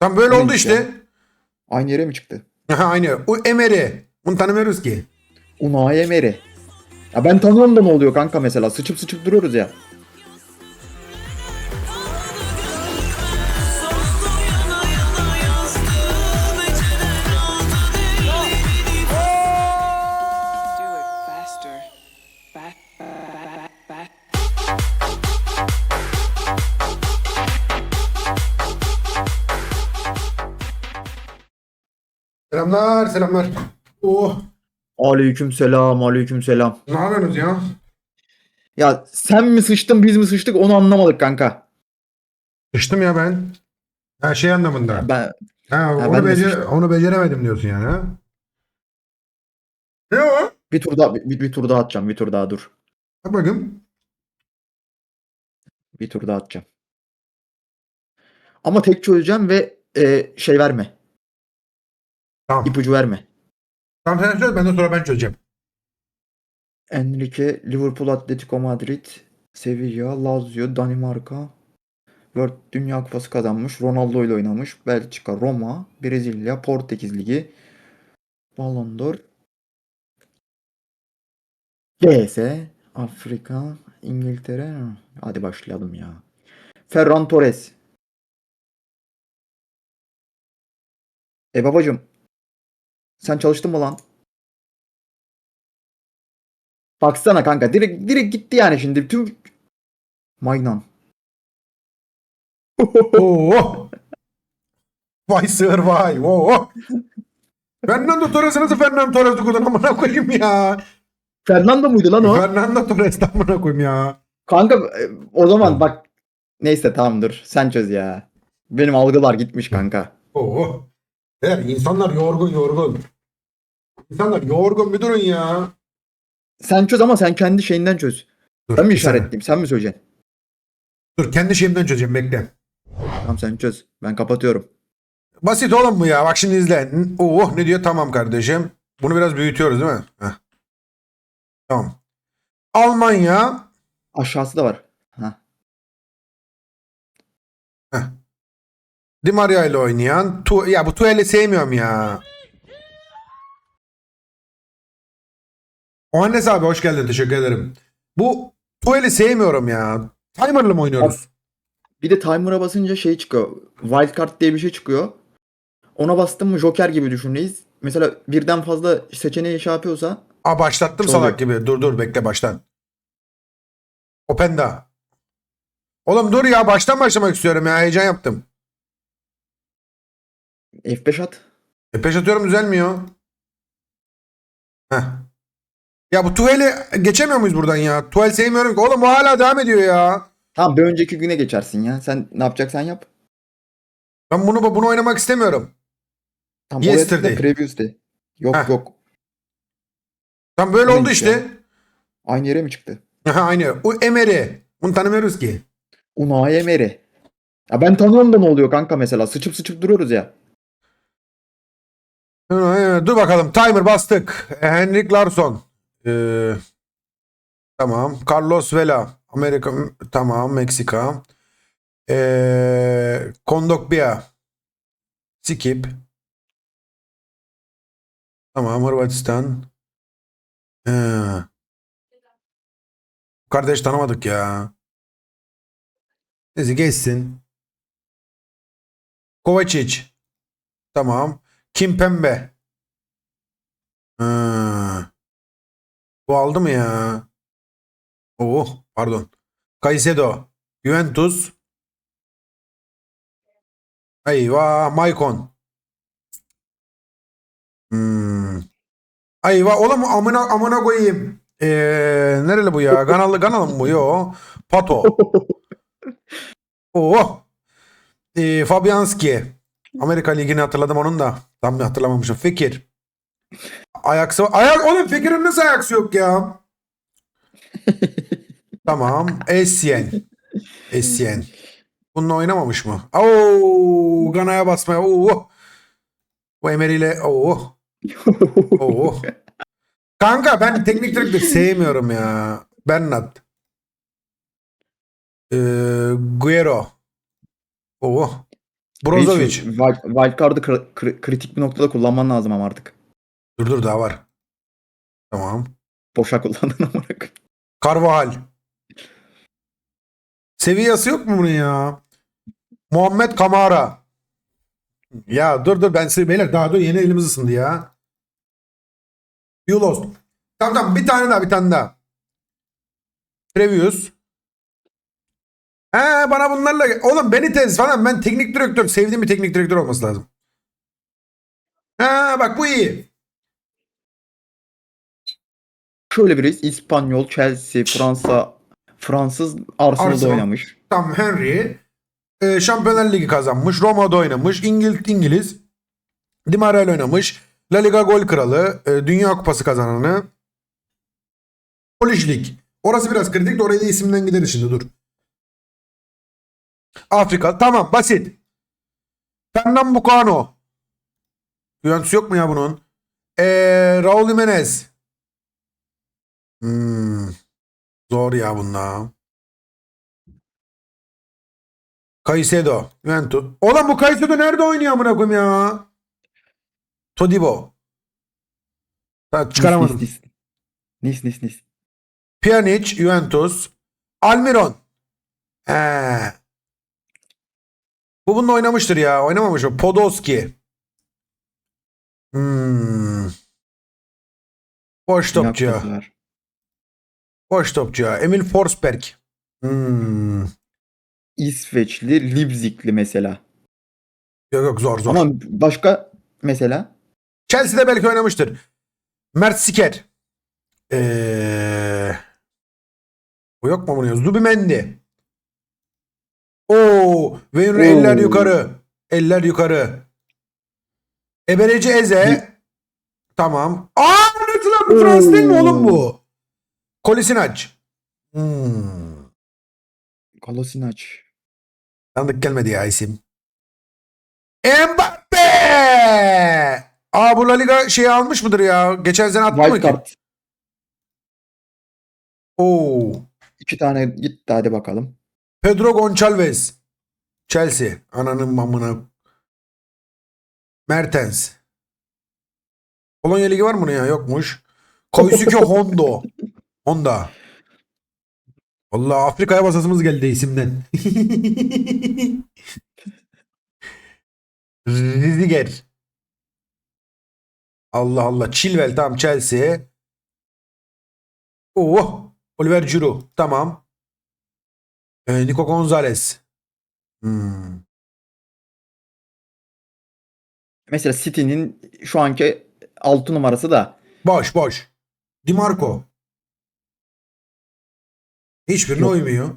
Tam böyle Bu oldu işte. ya? Aynı yere mi çıktı? Aynı. O Emery. Bunu tanımıyoruz ki. Unai Emery. Ya ben tanıyorum da ne oluyor kanka mesela? Sıçıp sıçıp duruyoruz ya. Selamlar selamlar. Oh. Aleyküm selam, aleyküm selam. Ne yapıyorsunuz ya? Ya sen mi sıçtın biz mi sıçtık onu anlamadık kanka. Sıçtım ya ben. Ha şey anlamında. Ben Ha, onu, de becer- sıçtım. onu beceremedim diyorsun yani ha? Ne o? bir tur daha bir, bir tur daha atacağım. Bir tur daha dur. Bak bakayım. Bir tur daha atacağım. Ama tek çözeceğim ve e, şey verme. Tamam. ipucu verme. Tamam sen söyle ben de sonra ben çözeceğim. Enrique, Liverpool, Atletico Madrid, Sevilla, Lazio, Danimarka, World Dünya Kupası kazanmış. Ronaldo ile oynamış. Belçika, Roma, Brezilya, Portekiz Ligi, Ballon d'Or, GS, Afrika, İngiltere. Hadi başlayalım ya. Ferran Torres. E babacım. Sen çalıştın mı lan? Baksana kanka direkt direkt gitti yani şimdi tüm Maynan. Oo. Vay sığır vay. Oo. Fernando Torres'i nasıl Fernando Torres'i kullan amına koyayım ya. Fernando muydu lan o? Fernando Torres'i amına koyayım ya. Kanka e, o zaman bak neyse tamamdır sen çöz ya. Benim algılar gitmiş kanka. Oo. Evet, insanlar yorgun yorgun. İnsanlar yorgun bir durun ya. Sen çöz ama sen kendi şeyinden çöz. Dur, Ben mi bir saniye. işaretleyeyim sen mi söyleyeceksin? Dur kendi şeyimden çözeceğim bekle. Tamam sen çöz. Ben kapatıyorum. Basit oğlum bu ya. Bak şimdi izle. Oh ne diyor? Tamam kardeşim. Bunu biraz büyütüyoruz değil mi? Heh. Tamam. Almanya. Aşağısı da var. Di Maria ile oynayan. Tu ya bu Tuel'i sevmiyorum ya. Ohannes abi hoş geldin. Teşekkür ederim. Bu Tuel'i sevmiyorum ya. Timer'lı mı oynuyoruz? Bir de timer'a basınca şey çıkıyor. Wildcard diye bir şey çıkıyor. Ona bastın mı Joker gibi düşüneyiz. Mesela birden fazla seçeneği şey yapıyorsa Aa başlattım Çok salak gibi. Dur dur bekle baştan. Openda. Oğlum dur ya baştan başlamak istiyorum ya. Heyecan yaptım. F5 at. E peş atıyorum düzelmiyor. Heh. Ya bu Tuhel'i geçemiyor muyuz buradan ya? Tuhel sevmiyorum ki. Oğlum bu hala devam ediyor ya. Tamam bir önceki güne geçersin ya. Sen ne yapacaksan yap. Ben bunu bunu oynamak istemiyorum. Tıkla, Yesterday. Previous de. Yok Heh. yok. Tam böyle Bu oldu işte. ya? Aynı yere mi çıktı? Aynı. O Emery. Bunu tanımıyoruz ki. Unai Emery. Ya ben tanıyorum da ne oluyor kanka mesela. Sıçıp sıçıp duruyoruz ya. Dur bakalım. Timer bastık. Henrik Larsson. Ee, tamam. Carlos Vela. Amerika. Tamam. Meksika. Ee, Kondogbia. Skip. Tamam. Hırvatistan. Ee, kardeş tanımadık ya. Neyse geçsin. Kovacic. Tamam. Kimpembe. Ha. Bu aldı mı ya? Oh pardon. Caicedo. Juventus. Eyvah Maicon. Hmm. Eyvah oğlum amına amına koyayım. Ee, nereli bu ya? Ganalı Ganalı mı bu? Yo. Pato. Oh. Ee, Fabianski. Amerika Ligi'ni hatırladım onun da. Tam hatırlamamışım. Fikir. Ayaksı ayak oğlum Fikir'in nasıl ayaksı yok ya? tamam. Essien. Essien. Bununla oynamamış mı? Oo, Gana'ya basmaya. Oo. Bu Emery ile oo. Oo. Kanka ben teknik direktör sevmiyorum ya. Bernat. Ee, Guerrero. Oo. Brozovic. Wildcard'ı kri- kri- kritik bir noktada kullanman lazım ama artık. Dur dur daha var. Tamam. Boşa kullandın ama. Carvajal. Seviyesi yok mu bunun ya? Muhammed Kamara. Ya dur dur ben size beyler daha dur yeni elimiz ısındı ya. Yulos. Tamam tamam bir tane daha bir tane daha. Previous. He bana bunlarla oğlum Benitez falan ben teknik direktör sevdiğim bir teknik direktör olması lazım. Ha bak bu iyi. Şöyle biriz. İspanyol, Chelsea, Fransa, Fransız Arsenal'da Arsenal. oynamış. Tam Henry e, Şampiyonlar Ligi kazanmış. Roma'da oynamış. İngil İngiliz. Di Maria oynamış. La Liga gol kralı. e, Dünya Kupası kazananı. Polish Lig. Orası biraz kritik de oraya da isimden gideriz şimdi dur. Afrika. Tamam basit. Pernambucano. Juventus yok mu ya bunun? E, Raul Jimenez. Hmm, zor ya bunlar. Caicedo. Juventus. Oğlum bu Caicedo nerede oynuyor amına koyayım ya? Todibo. Ha, çıkaramadım. Nis, nis, nis. Nis, nis, nis. Pjanic, Juventus. Almiron. He. Bu bununla oynamıştır ya. Oynamamış o. Podolski. Hmm. Boş topçu. Boş topçu. Emil Forsberg. Hmm. İsveçli, Leipzig'li mesela. Yok yok zor zor. Ama başka mesela Chelsea'de belki oynamıştır. Mert Siker. Ee, bu yok mu bunun? ya? Zubimendi. Oo, Rooney eller yukarı. Eller yukarı. Ebereci Eze. Tamam. Aa, ne lan bu Fransız değil mi oğlum bu? Kolisinac. Hmm. Kolasinac. Tanıdık gelmedi ya isim. Mbappe! Aa bu La Liga şeyi almış mıdır ya? Geçen sene attı mı ki? Wildcard. Oo. İki tane gitti hadi bakalım. Pedro Gonçalves. Chelsea. Ananın mamına. Mertens. Polonya Ligi var mı bunun ya? Yokmuş. Koysuke Hondo. Honda. Allah Afrika'ya basasımız geldi isimden. Riziger. Allah Allah. Chilwell tamam Chelsea. Oh. Oliver Giroud. Tamam. Ee, Nico Gonzalez. Hmm. Mesela City'nin şu anki 6 numarası da Boş boş. Di Marco. Hiçbirine Yok. uymuyor.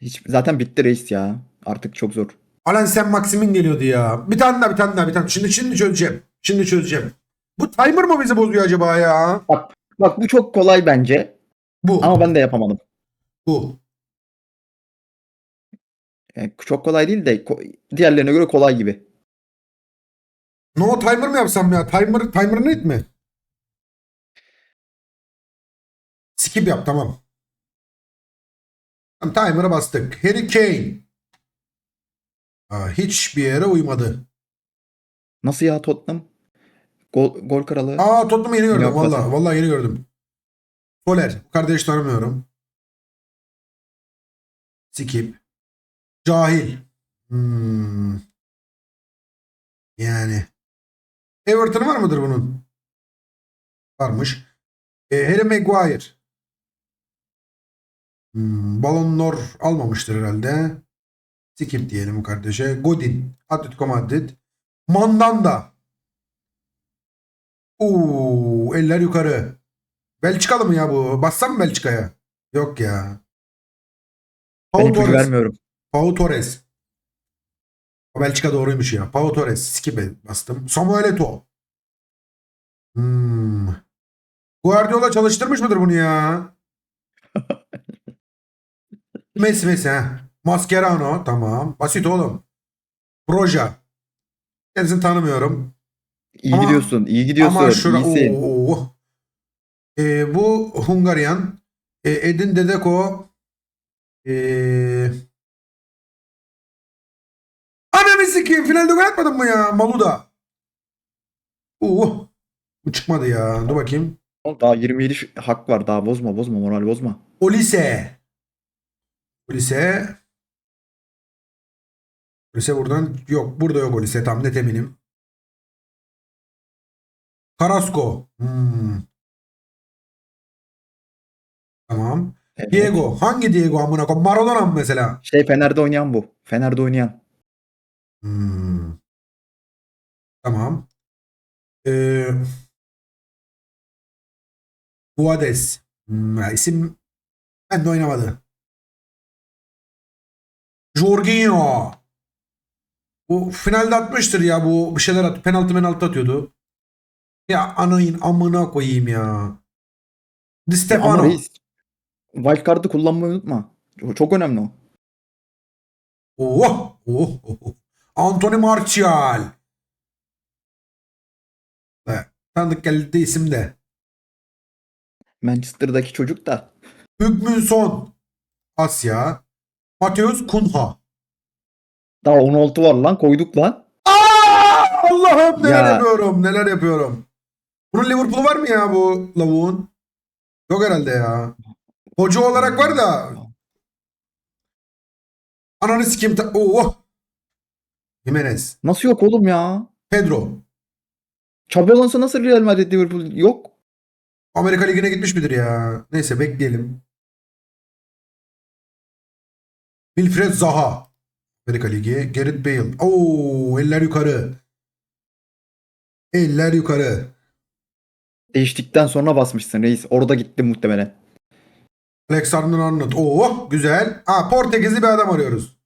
hiç zaten bitti reis ya. Artık çok zor. Alan sen Maxim'in geliyordu ya. Bir tane daha bir tane daha bir tane. Şimdi şimdi çözeceğim. Şimdi çözeceğim. Bu timer mı bizi bozuyor acaba ya? Bak bu çok kolay bence Bu. ama ben de yapamadım. Bu. Yani çok kolay değil de diğerlerine göre kolay gibi. No timer mı yapsam ya? Timer timer net mi? Skip yap tamam. Tamam timer'a bastık. Harry Kane. Aa, hiçbir yere uymadı. Nasıl ya Tottenham? Gol, gol kralı. Aa Tottenham'ı yeni gördüm valla. Valla yeni gördüm. Soler. Kardeş tanımıyorum. Skip. Cahil. Hmm. Yani. Everton var mıdır bunun? Varmış. E, Harry Maguire. Hmm, Ballon d'Or almamıştır herhalde. Skip diyelim kardeşe. Godin. Atletico Madrid. Mandanda. Oo, eller yukarı. Belçikalı mı ya bu? Bassam mı Belçika'ya? Yok ya. Ben Pau ipucu Torres. vermiyorum. Pau Torres. Belçika doğruymuş ya. Pau Torres. Skip'e bastım. Samuel Eto'o. Hmm. Guardiola çalıştırmış mıdır bunu ya? Messi Messi ha. Mascherano. Tamam. Basit oğlum. Broja. Kendisini tanımıyorum. İyi Ama- gidiyorsun. iyi gidiyorsun. Ama şura iyisin. Oo. Ee, bu Hungaryan. Ee, Edin Dedeko. Ee... sikeyim. Finalde gol atmadın mı ya? Maluda. Uh. Bu çıkmadı ya. Dur bakayım. Daha 27 ş- hak var. Daha bozma bozma moral bozma. Olise. Olise. Olise buradan yok. Burada yok Olise. Tam net eminim. Carrasco. Hmm. Tamam. Evet. Diego. Hangi Diego amına koyayım? Maradona mı mesela? Şey Fener'de oynayan bu. Fener'de oynayan. Hmm. Tamam. Ee, Guades. Hmm, ya isim ben de oynamadı. Jorginho. Bu finalde atmıştır ya bu bir şeyler at penaltı penaltı atıyordu. Ya anayın amına koyayım ya. Di Ya Stefano. ama reis. Wildcard'ı kullanmayı unutma. O Çok önemli o. Oh, oh, oh, oh. Anthony Martial. Evet, Tanıdık geldi isim de. Manchester'daki çocuk da. Hükmünson. Asya. Mateus Kunha. Daha 16 var lan koyduk lan. Allah'ım neler Ya. yapıyorum neler yapıyorum. Bunun Liverpool var mı ya bu lavuğun? Yok herhalde ya. Hoca olarak var da ananı sikeyim. ta- Oh. Jimenez. Nasıl yok oğlum ya? Pedro. Xabi Alonso nasıl Real Madrid Liverpool yok? Amerika Ligi'ne gitmiş midir ya? Neyse bekleyelim. Wilfred Zaha. Amerika Ligi. Gareth Bale. Oo, eller yukarı. Eller yukarı. Değiştikten sonra basmışsın reis. Orada gitti muhtemelen. Alexander Arnold. Oo, güzel. Ha, Portekizli bir adam arıyoruz.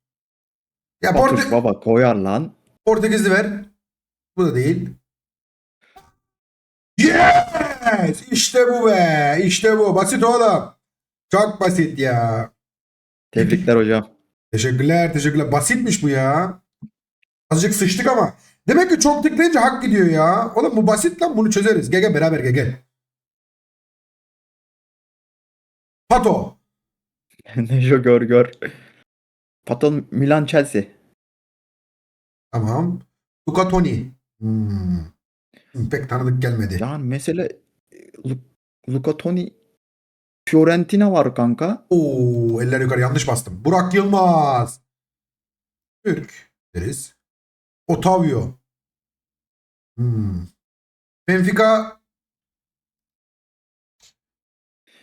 Ya Batuş baba koyar lan. Portekizli ver. Bu da değil. Yes! İşte bu be. İşte bu. Basit oğlum. Çok basit ya. Tebrikler hocam. Teşekkürler, teşekkürler. Basitmiş bu ya. Azıcık sıçtık ama. Demek ki çok tıklayınca hak gidiyor ya. Oğlum bu basit lan bunu çözeriz. Gel gel beraber gel gel. Pato. Nejo gör gör. Patron Milan Chelsea. Tamam. Luca Toni. Hmm. Pek tanıdık gelmedi. Yani mesele Lu- Luca Toni Fiorentina var kanka. Oo, eller yukarı yanlış bastım. Burak Yılmaz. Türk deriz. Otavio. Hmm. Benfica.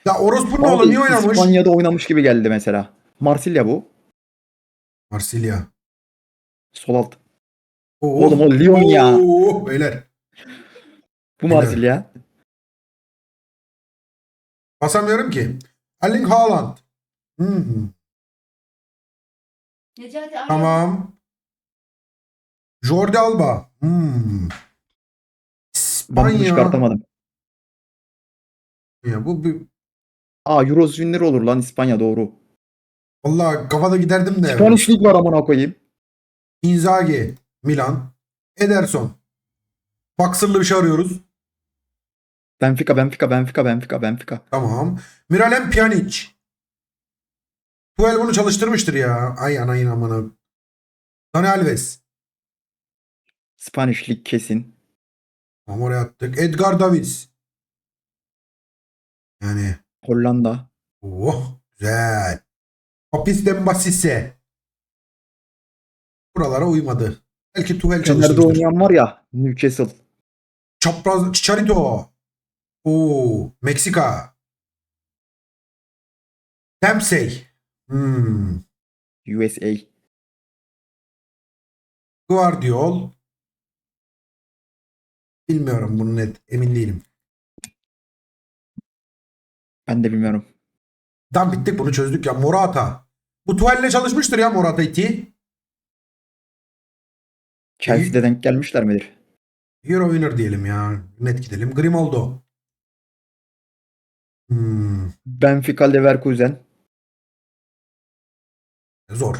Ya Orospu'nun oğlu Abi, niye oynamış? İspanya'da oynamış gibi geldi mesela. Marsilya bu. Marsilya. Sol alt. Oo. Oğlum o Lyon ya. Oo, beyler. Bu Aynen. Marsilya. Basamıyorum ki. Erling Haaland. Hmm. Necati Tamam. Jordi Alba. Hmm. Ben bunu İspanya. çıkartamadım. Ya bu bir Aa Euro winner olur lan İspanya doğru. Vallahi kafada giderdim de. Spanish League var amına koyayım. Inzaghi, Milan, Ederson. Baksırlı bir şey arıyoruz. Benfica, Benfica, Benfica, Benfica, Benfica. Tamam. Miralem Pjanic. Tuel bunu çalıştırmıştır ya. Ay anayın amına. Dani Alves. Spanish League kesin. Tamam oraya attık. Edgar Davids. Yani Hollanda. oh güzel. Papis Dembasise. Buralara uymadı. Belki Tuhel Fener'de çalıştırmıştır. oynayan var ya Newcastle. Çapraz Chicharito. Oo, Meksika. Dempsey. Hmm. USA. Guardiol. Bilmiyorum bunu net. Emin değilim. Ben de bilmiyorum. Tam bittik bunu çözdük ya. Morata. Bu Tuhel'le çalışmıştır ya Morata iti. Chelsea'de denk gelmişler midir? Euro winner diyelim ya. Net gidelim. Grimaldo. Hmm. Benfica, Leverkusen. Zor.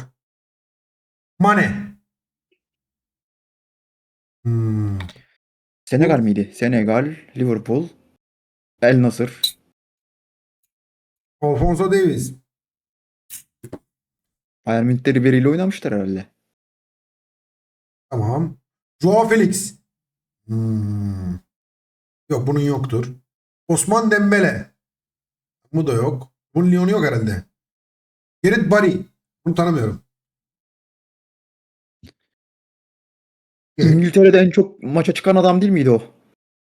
Mane. Hmm. Senegal miydi? Senegal, Liverpool, El Nasır. Alfonso Davies. Bayern Münih'te Ribery ile oynamışlar herhalde. Tamam. Joao Felix. Hmm. Yok bunun yoktur. Osman Dembele. Bu da yok. Bunun Lyon'u yok herhalde. Gerrit Bari. Bunu tanımıyorum. Evet. İngiltere'de en çok maça çıkan adam değil miydi o?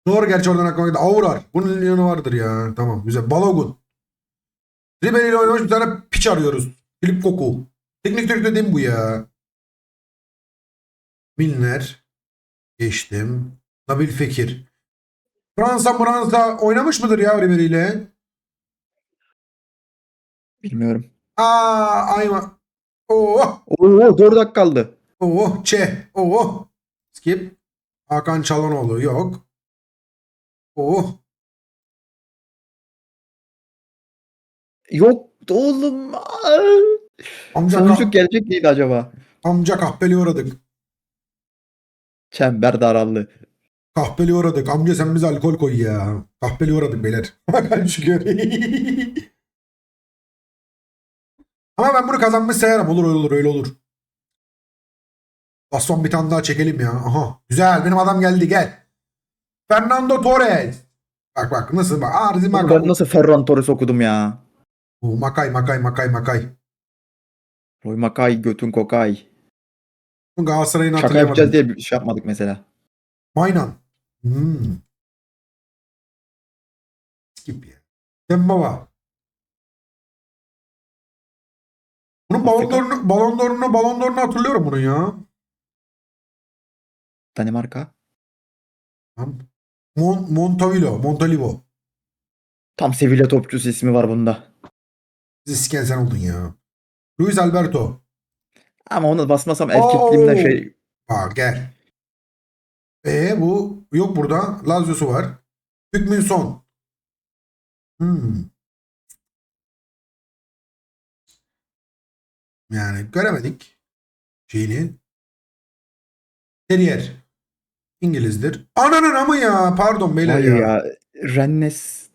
Doğru gerçi oradan aklıma geldi. Aurar. Bunun Lyon'u vardır ya. Tamam güzel. Balogun. Ribery ile oynamış bir tane piç arıyoruz. Filip Koku. Teknik direktör mi bu ya? Milner. Geçtim. Nabil Fekir. Fransa Fransa oynamış mıdır ya Ribery ile? Bilmiyorum. Aa ayma. Oh. Oo 4 dakika kaldı. Oh. Çe. Oh. Skip. Hakan Çalhanoğlu yok. Oh. Yok oğlum. Amca, Sonucu kah- gelecek miydi acaba? amca kahpeli uğradık. Çember daraldı. Kahpeli uğradık. Amca sen bize alkol koy ya. Kahpeli uğradık beyler. Bakalım şükür. Ama ben bunu kazanmış sayarım. Olur öyle olur öyle olur. Baston bir tane daha çekelim ya. Aha. Güzel. Benim adam geldi gel. Fernando Torres. Bak bak nasıl bak. Arzi Ben Makay. nasıl Ferran Torres okudum ya. Oo, Makay Makay Makay Makay. Roy Makay, Götün Kokay. Bu Galatasaray'ın Şaka yapacağız diye bir şey yapmadık mesela. Maynan. Hmm. Skip ya. Dembaba. Bunun balon d'Or'unu, balon d'Or'unu, balon d'Or'unu hatırlıyorum bunun ya. Danimarka. Tamam. Mon, Montavilo, Montalivo. Tam Sevilla topçusu ismi var bunda. Siken sen oldun ya. Luis Alberto. Ama onu basmasam erkekliğimden Oo. şey Bak gel. E bu yok burada. Lazio'su var. Hükmin son. Hmm. Yani göremedik şeyini. Terrier. İngilizdir. Ananın amı ya. Pardon beyler ya. ya. Rennes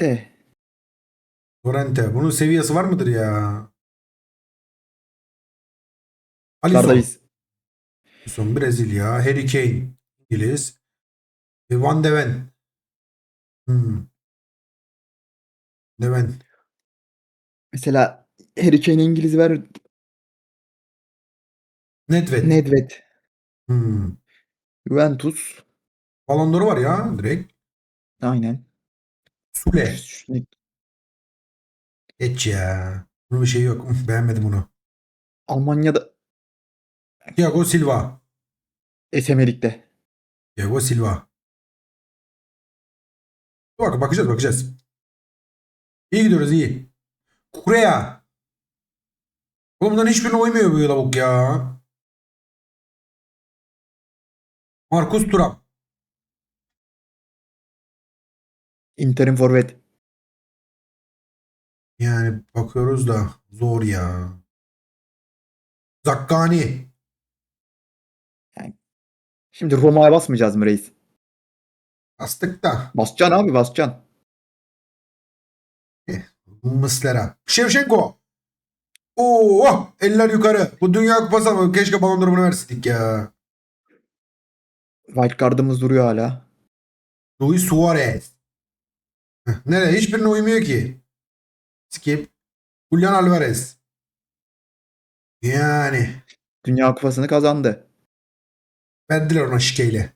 de Torrente. Bunun seviyesi var mıdır ya? Alisson. Alisson Brezilya. Harry Kane. İngiliz. E, Van de Ven. Hmm. De Ven. Mesela Harry Kane İngiliz ver. Nedved. Nedved. Hmm. Juventus. Ballon d'Or'u var ya direkt. Aynen. Sule. Geç ya. Bunun bir şey yok. Beğenmedim bunu. Almanya'da Thiago Silva. Esemerik'te. Thiago Silva. Bak bakacağız bakacağız. İyi gidiyoruz iyi. Kurea. Oğlum bunların hiçbirine uymuyor bu lavuk ya. Marcus Thuram. Inter'in forvet. Yani bakıyoruz da zor ya. Zakkani. Şimdi Roma'ya basmayacağız mı reis? Astık da. Basacaksın abi basacaksın. Mıslera. Şevşenko. Oo, eller yukarı. Bu dünya kupası ama keşke balon durumunu verseydik ya. Wildcard'ımız duruyor hala. Luis Suarez. Nereye? Hiçbirine uymuyor ki. Skip. Julian Alvarez. Yani. Dünya Kupası'nı kazandı. Verdiler ona şikeyle.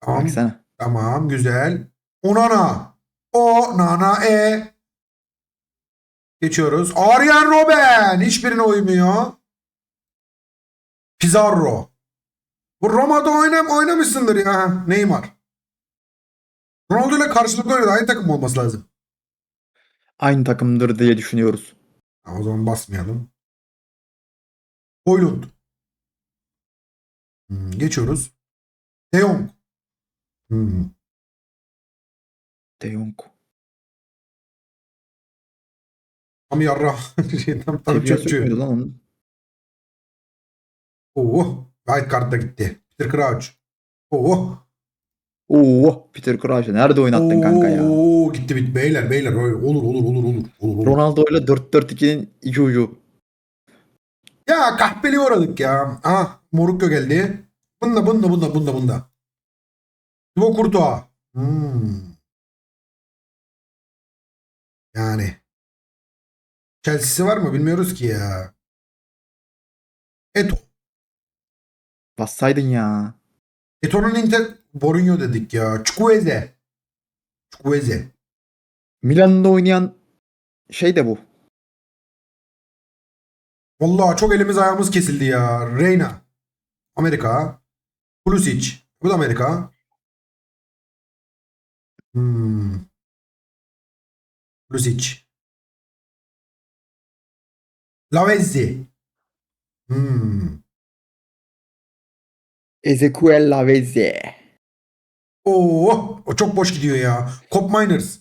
Tamam. Baksana. Tamam. Güzel. Onana. O. Nana. E. Geçiyoruz. Arjen Robben. Hiçbirine uymuyor. Pizarro. Bu Roma'da oynam oynamışsındır ya. Neymar. Ronaldo ile karşılıklı oynadı. Aynı takım olması lazım. Aynı takımdır diye düşünüyoruz. O zaman basmayalım. Hoylund. Hmm, geçiyoruz. De Jong. Hmm. De Jong. Tam yarra. Şey, tam, tam çöpçü. muydu lan onun? Oo. White card da gitti. Peter Crouch. Oo. Oo, Peter Crouch'ı nerede oynattın kanka ya? Oo, gitti bit. Beyler beyler. Olur olur olur olur. olur, olur. Ronaldo ile 4-4-2'nin iki ucu. Ya kahpeliğe uğradık ya. Aha Morukko geldi. Bunda bunda bunda bunda bunda. Thibaut Courtois. Hmm. Yani. Chelsea'si var mı bilmiyoruz ki ya. Eto. Bassaydın ya. Eto'nun Inter Borinho dedik ya. Chukwueze. Chukwueze. Milan'da oynayan şey de bu. Vallahi çok elimiz ayağımız kesildi ya. Reyna. Amerika. Pulisic. Bu da Amerika. Hmm. Pulisic. Lavezzi. Hmm. Ezequiel Lavezzi. Oo, o çok boş gidiyor ya. Cop Miners.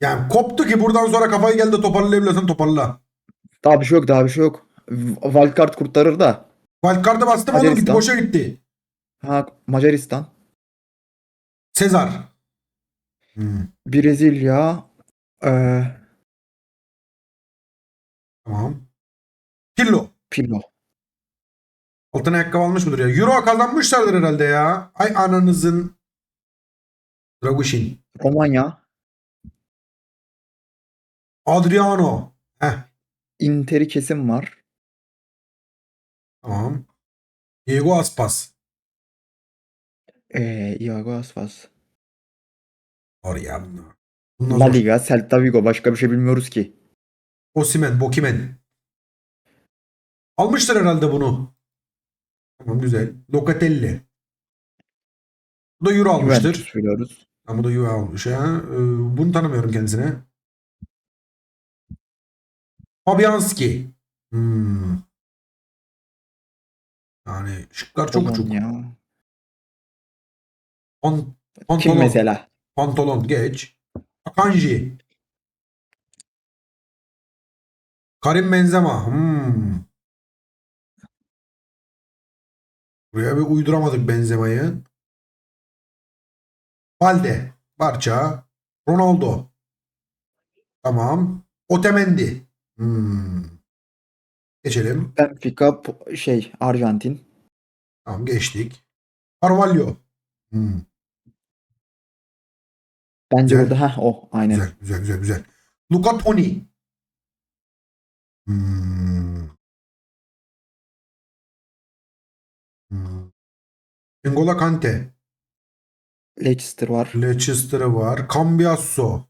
Yani koptu ki buradan sonra kafayı geldi toparlayabiliyorsan toparla. Daha bir şey yok daha bir şey yok. Wildcard kurtarır da. Wildcard'a bastım oğlum gitti boşa gitti. Ha Macaristan. Sezar. Hmm, Brezilya. Ee, tamam. Killo. Pirlo. Altın ayakkabı almış mıdır ya? Euro kazanmışlardır herhalde ya. Ay ananızın. Dragushin. Romanya. Adriano. Heh Inter'i kesim var. tamam. Diego Aspas. Ee, Iago Aspas. Var ya bunlar. Bunlar La. Liga, Celta Vigo. Başka bir şey bilmiyoruz ki. Osimen, Bokimen. Almıştır herhalde bunu. Tamam güzel. Locatelli. Bu da Euro almıştır. Biliyoruz. Ha, bu da Euro almış ha. Ee, bunu tanımıyorum kendisine. Fabianski. Hmm. Yani şıklar çok çok. Romanya. Pan, Kim pantolon. mesela? Pantolon geç. Akanji. Karim Benzema. Hmm. Buraya bir uyduramadık Benzema'yı. Valde. Barça. Ronaldo. Tamam. Otemendi. Hmm. Geçelim. Benfica şey Arjantin. Tamam geçtik. Carvalho. Hmm. Bence Güzel. burada ha o aynen. Güzel, güzel, güzel, güzel. Luca Toni. Hmm. Hmm. N'Golo Kante. Leicester var. Leicester'ı var. Cambiasso.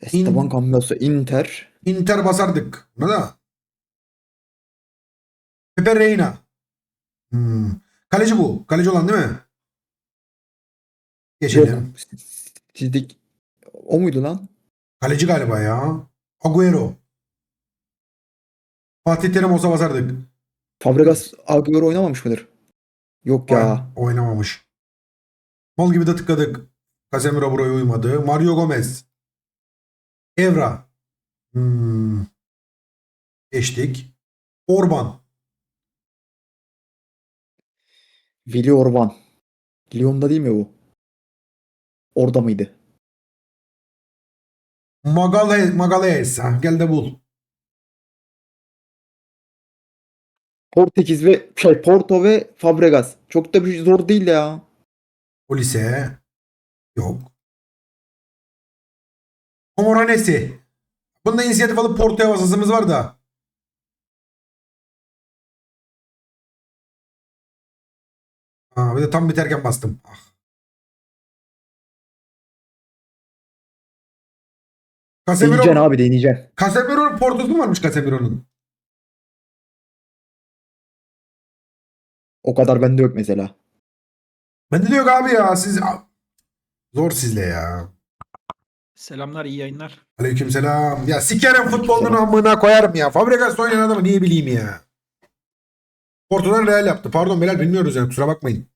Esteban Cambiasso Inter. Inter basardık. Ne da? Pepe Reina. Hmm. Kaleci bu. Kaleci olan değil mi? Geçelim. Yok. Sizdik o muydu lan? Kaleci galiba ya. Agüero. Fatih Terim olsa basardık. Fabregas Agüero oynamamış mıdır? Yok ya. Oyn- Oynamamış. Mal gibi de tıkladık. Casemiro buraya uymadı. Mario Gomez. Evra. Hmm. Geçtik. Orban. Willy Orban. Lyon'da değil mi bu? Orada mıydı? Magale Magales. Ha, gel de bul. Portekiz ve şey Porto ve Fabregas. Çok da bir zor değil ya. Polise. Yok. Momoranesi. Bunda inisiyatif alıp Porto'ya basasımız var da. Ha, bir de tam biterken bastım. Ah. Deneyeceksin Casemiro, abi deneyeceksin. Casemiro Porto'su mu varmış Casemiro'nun? O kadar bende yok mesela. Bende de yok abi ya. Siz zor sizle ya. Selamlar, iyi yayınlar. Aleykümselam. Ya sikerim futbolun amına koyarım ya. Fabregas oynayan adamı niye bileyim ya. Porto'dan Real yaptı. Pardon Belal bilmiyoruz yani kusura bakmayın.